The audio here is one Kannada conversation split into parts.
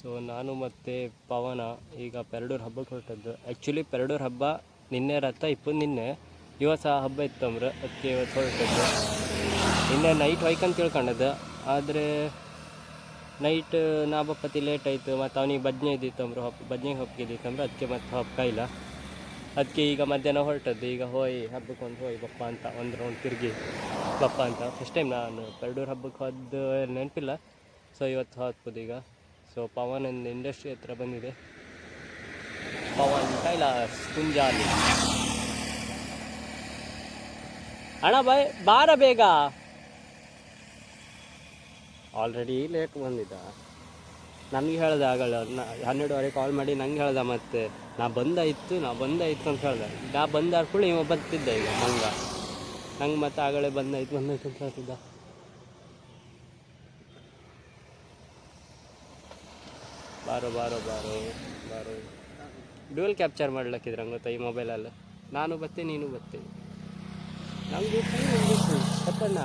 ಸೊ ನಾನು ಮತ್ತು ಪವನ ಈಗ ಪೆರಡೂರು ಹಬ್ಬಕ್ಕೆ ಹೊರಟದ್ದು. ಆ್ಯಕ್ಚುಲಿ ಪೆರಡೂರು ಹಬ್ಬ ನಿನ್ನೆ ರಥ ಇಪ್ಪು ನಿನ್ನೆ. ಇವತ್ತು ಆ ಹಬ್ಬ ಇತ್ತಂಬ್ರ ಅದಕ್ಕೆ ಇವತ್ತು ಹೊರಟದ್ದು. ನಿನ್ನೆ ನೈಟ್ ಹೊಯ್ಕಂತ ತಿಳ್ಕೊಂಡದ್ದು. ಆದರೆ ನೈಟ್ ನಾ ಲೇಟ್ ಆಯಿತು, ಮತ್ತು ಅವನಿಗೆ ಬಜ್ನೆ ಹಬ್ಬ ಬಜ್ನೆಗೆ ಹಬ್ಬಕ್ಕೆ ಇದ್ದಿತ್ತಂಬ್ರು ಅದಕ್ಕೆ ಮತ್ತೆ ಇಲ್ಲ. ಅದಕ್ಕೆ ಈಗ ಮಧ್ಯಾಹ್ನ ಹೊರಟದ್ದು. ಈಗ ಹೋಯ್, ಹಬ್ಬಕ್ಕೆ ಒಂದು ಹೋಯ್, ಬಪ್ಪ ಅಂತ, ಒಂದು ರೌಂಡ್ ತಿರುಗಿ ಬಪ್ಪ ಅಂತ. ಫಸ್ಟ್ ಟೈಮ್ ನಾನು ಪೆರಡೂರು ಹಬ್ಬಕ್ಕೆ ಹೋದ ನೆನಪಿಲ್ಲ. ಸೊ ಇವತ್ತು ಹೋಗ್ಬೋದು ಈಗ. ಸೊ ಪವನ್ ಒಂದು ಇಂಡಸ್ಟ್ರಿ ಹತ್ರ ಬಂದಿದೆ ಪವನ್ ಕೈಲಾಸ್ ಕುಂಜಾಲಿ ಅಣ್ಣ ಬಾಯ್ ಬಾರ ಬೇಗ ಆಲ್ರೆಡಿ ಲೇಟ್ ಬಂದಿದ್ದ ನನಗೆ ಹೇಳ್ದೆ ಆಗಲ್ಲ ನಾ ಹನ್ನೆರಡುವರೆ ಕಾಲ್ ಮಾಡಿ ನಂಗೆ ಹೇಳ್ದೆ ಮತ್ತೆ ನಾ ಬಂದಾಯಿತು ನಾ ಬಂದಾಯಿತು ಅಂತ ಹೇಳ್ದೆ ನಾ ಬಂದ ಕೂಡ ಇವ ಬರ್ತಿದ್ದ ಈಗ ಮಂಗ ನಂಗೆ ಮತ್ತೆ ಆಗಲೇ ಬಂದಾಯ್ತು ಬಂದಾಯ್ತು ಅಂತ ಹೇಳ್ತಿದ್ದ ಬಾರೋ ಬಾರೋ ಬಾರೋ ಬಾರೋ. ಡ್ಯೂಲ್ ಕ್ಯಾಪ್ಚರ್ ಮಾಡ್ಲಕ್ಕಿದ್ರೆ ಗೊತ್ತಾ ಈ ಮೊಬೈಲಲ್ಲಿ ನಾನು ಬತ್ತೆ ನೀನು ಬತ್ತೆ ನಮ್ಗೆ ಸತ್ತಣ್ಣ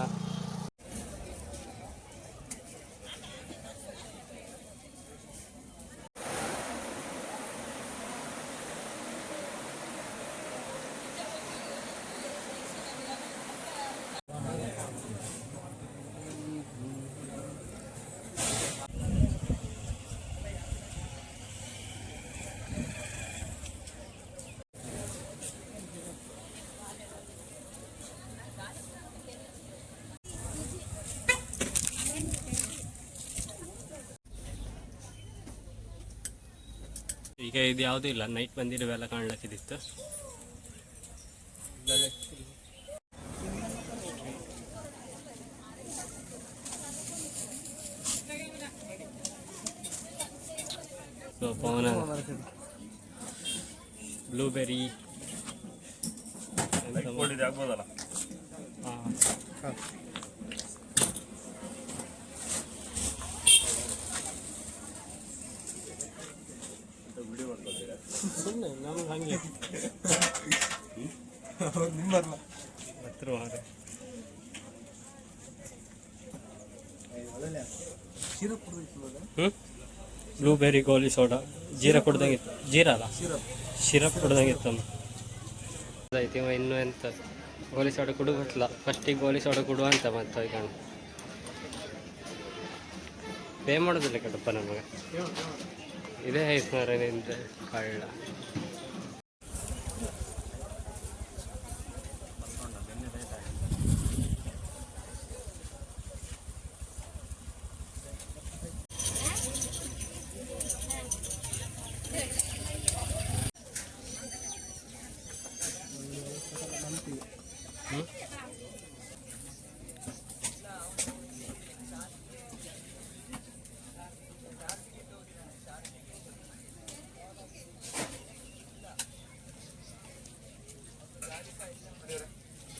ಈಗ ಇದು ಯಾವುದೂ ಇಲ್ಲ. ನೈಟ್ ಬಂದಿರುವೆಲ್ಲ ಕಾಣ್ಲಕ್ಕಿದಿತ್ತು ಸೊ ಪವನ ಬ್ಲೂಬೆರಿ ಆಗ್ಬೋದಲ್ಲ? ನಮ್ಗೆ ಹಂಗೆ. ನಿಮ್ಮಲ್ಲ ಹತ್ರ ಬ್ಲೂಬೆರಿ ಗೋಲಿ ಸೋಡಾ ಜೀರಾ ಕುಡ್ದಂಗಿತ್ತು ಜೀರಾ ಅಲ್ಲ? ಶಿರಪ್ ಕುಡ್ದಂಗಿತ್ತು ಆಯ್ತು ಇವ ಇನ್ನೂ ಎಂತ ಗೋಲಿ ಸೋಡಾ ಕುಡು ಗೊತ್ತಿಲ್ಲ ಫಸ್ಟಿಗೆ ಗೋಲಿ ಸೋಡಾ ಕುಡುವ ಅಂತ ಮತ್ತೆ ಈಗ ಪೇ ಮಾಡೋದಿಲ್ಲ ಕಡಪ್ಪ ನಮಗೆ. ಇದೇ ಐತೆ ಮಾರ ನಿಂದ ಕಳ್ಳ. Hmm?